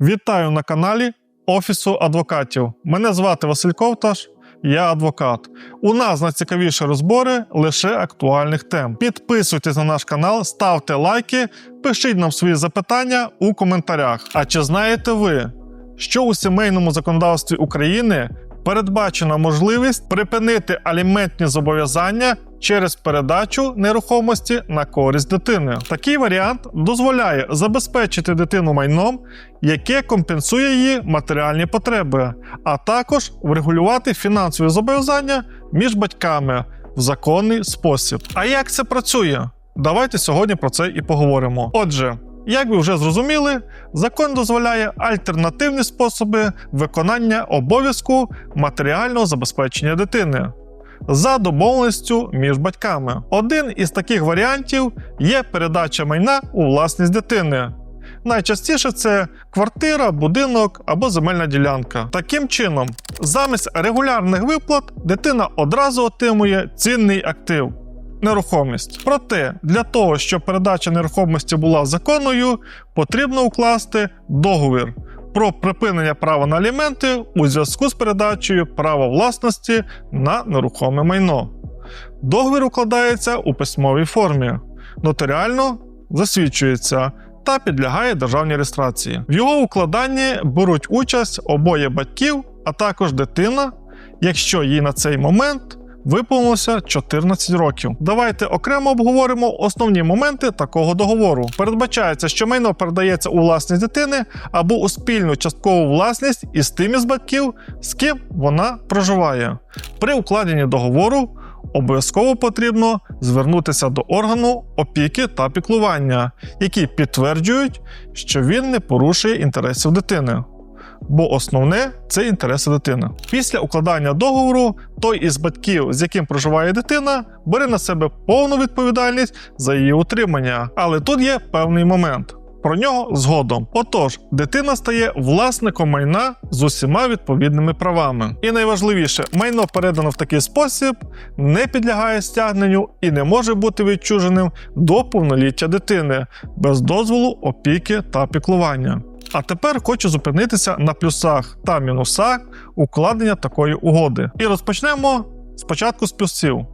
Вітаю на каналі Офісу адвокатів. Мене звати Василь Ковташ, я адвокат. У нас найцікавіші розбори лише актуальних тем. Підписуйтесь на наш канал, ставте лайки, пишіть нам свої запитання у коментарях. А чи знаєте ви, що у сімейному законодавстві України передбачена можливість припинити аліментні зобов'язання через передачу нерухомості на користь дитини. Такий варіант дозволяє забезпечити дитину майном, яке компенсує її матеріальні потреби, а також врегулювати фінансові зобов'язання між батьками в законний спосіб. А як це працює? Давайте сьогодні про це і поговоримо. Отже. Як ви вже зрозуміли, закон дозволяє альтернативні способи виконання обов'язку матеріального забезпечення дитини за домовленістю між батьками. Один із таких варіантів є передача майна у власність дитини. Найчастіше це квартира, будинок або земельна ділянка. Таким чином, замість регулярних виплат дитина одразу отримує цінний актив. Нерухомість. Проте для того, щоб передача нерухомості була законною, потрібно укласти договір про припинення права на аліменти у зв'язку з передачею права власності на нерухоме майно. Договір укладається у письмовій формі, нотаріально засвідчується та підлягає державній реєстрації. В його укладанні беруть участь обоє батьків, а також дитина, якщо їй на цей момент виповнилося 14 років. Давайте окремо обговоримо основні моменти такого договору. Передбачається, що майно передається у власність дитини або у спільну часткову власність із тим із батьків, з ким вона проживає. При укладенні договору. Обов'язково потрібно звернутися до органу опіки та піклування, які підтверджують, що він не порушує інтересів дитини бо основне це інтереси дитини. Після укладання договору той із батьків, з яким проживає дитина, бере на себе повну відповідальність за її утримання. Але тут є певний момент. Про нього згодом. Отож, дитина стає власником майна з усіма відповідними правами. І найважливіше, майно передано в такий спосіб, не підлягає стягненню і не може бути відчуженим до повноліття дитини без дозволу опіки та піклування. А тепер хочу зупинитися на плюсах та мінусах укладення такої угоди. І розпочнемо спочатку з плюсів.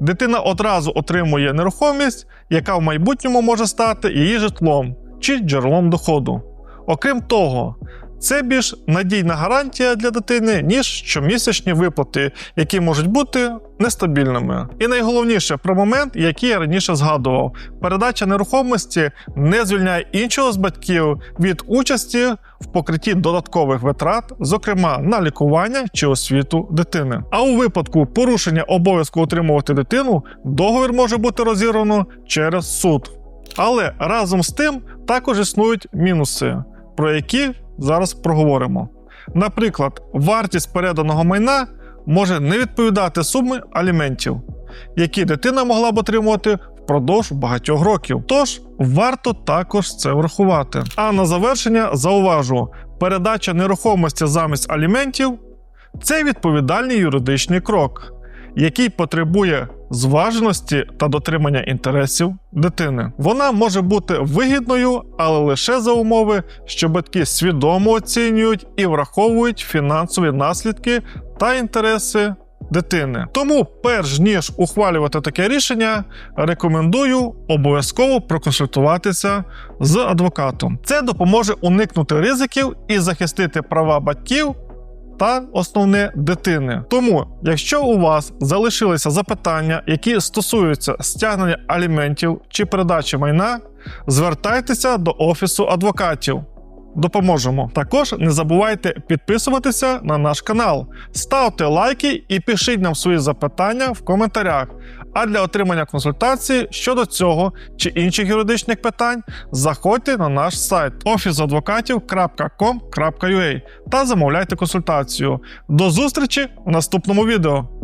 Дитина одразу отримує нерухомість, яка в майбутньому може стати її житлом чи джерелом доходу. Окрім того, це більш надійна гарантія для дитини, ніж щомісячні виплати, які можуть бути нестабільними. І найголовніше про момент, який я раніше згадував: передача нерухомості не звільняє іншого з батьків від участі в покритті додаткових витрат, зокрема на лікування чи освіту дитини. А у випадку порушення обов'язку утримувати дитину, договір може бути розірвано через суд. Але разом з тим також існують мінуси, про які зараз проговоримо. Наприклад, вартість переданого майна може не відповідати суми аліментів, які дитина могла б отримувати впродовж багатьох років. Тож варто також це врахувати. А на завершення зауважу: передача нерухомості замість аліментів це відповідальний юридичний крок який потребує зваженості та дотримання інтересів дитини. Вона може бути вигідною, але лише за умови, що батьки свідомо оцінюють і враховують фінансові наслідки та інтереси. Дитини. Тому, перш ніж ухвалювати таке рішення, рекомендую обов'язково проконсультуватися з адвокатом. Це допоможе уникнути ризиків і захистити права батьків та основне дитини. Тому, якщо у вас залишилися запитання, які стосуються стягнення аліментів чи передачі майна, звертайтеся до офісу адвокатів. Допоможемо. Також не забувайте підписуватися на наш канал, ставте лайки і пишіть нам свої запитання в коментарях. А для отримання консультації щодо цього чи інших юридичних питань заходьте на наш сайт officeadvokatів.com.ua та замовляйте консультацію. До зустрічі в наступному відео.